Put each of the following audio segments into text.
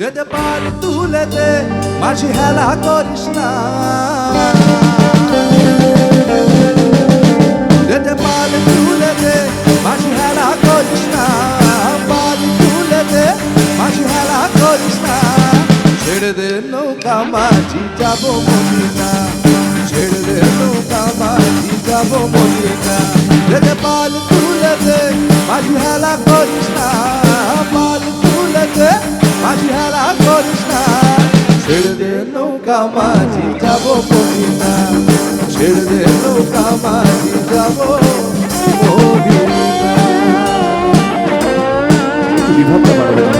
পাল তুলে দে মাঝি হেলা করিস না। রেতে পাল তুলে দে মাঝি হেলা করিস না পাল তুলে দে মাঝি হেলা করিস না। ছেড়ে দে নৌকা, মাঝি যাব মদিনা। ছেড়ে দে নৌকা, মাঝি যাব মদিনা। রেতে পাল তুলে দে মাঝি হেলা করিস না মাঝি হেলা করিস না। ছেড়ে দে নৌকা, মাঝি যাব না ছেড়ে দে নৌকা, মাঝি যাব বিভাগটা বাড়াবো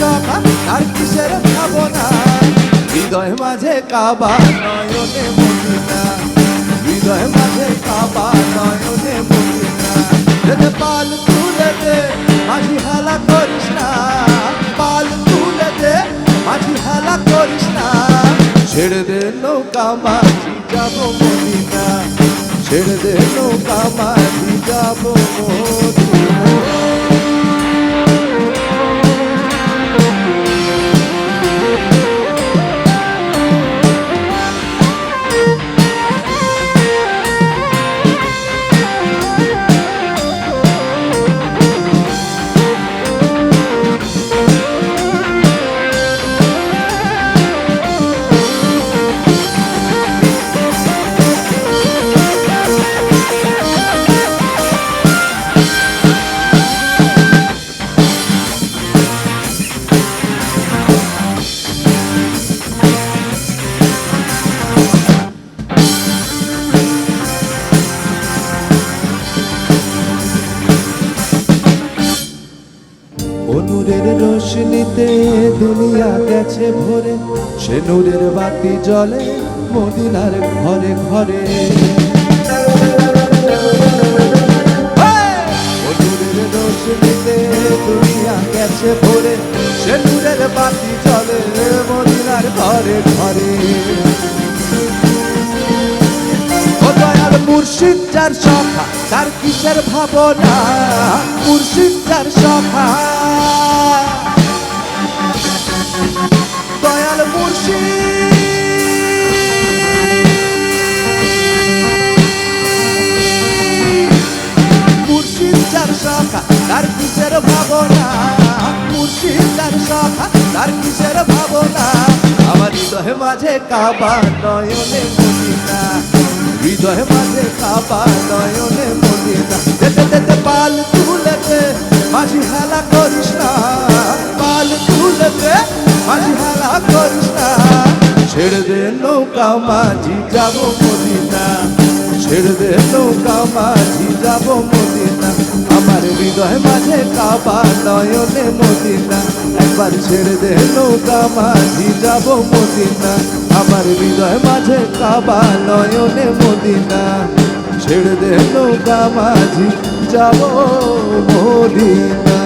শাখা তার কিসের ভাবনা? হৃদয় মাঝে কাবা নয়নে মদিনা। হৃদয় মাঝে কাবা নয়নে মদিনা রেতে পাল তুলে দে, মাঝি হেলা করিস না। পাল তুলে দে, মাঝি হেলা করিস না। ছেড়ে দে নৌকা, মাঝি যাব মদিনা। ছেড়ে দে নৌকা, মাঝি যাব মদিনা। রোশনিতে দুনিয়া গেছে ভরে, সে নূরের বাতি জ্বলে মদিনার ঘরে ঘরে। রোশনিতে দুনিয়া গেছে ভরে, সে নূরের বাতি জ্বলে মদিনার ঘরে ঘরে। মুর্শিদ, যার সখা, তার কিসের ভাবনা? মুর্শিদ, যার সখা। মাঝে কাবা নয়নে মদিনা। হৃদয় মাঝে কাবা নয়নে মদিনা। যেতে যেতে পাল তুলেতে মাঝি হেলা করিস না। পাল তুলেতে মাঝি হেলা করিস না। ছেড়ে দে নৌকা, মাঝি যাব মদিনা। ছেড়ে দে নৌকা, মাঝি যাব মদিনা। হৃদয় মাঝে কাবা নয়নে মদিনা। একবার ছেড়ে দে নৌকা, মাঝি যাব মদিনা। আমার হৃদয় মাঝে কাবা নয়নে মদিনা। ছেড়ে দে নৌকা, মাঝি যাব মদিনা।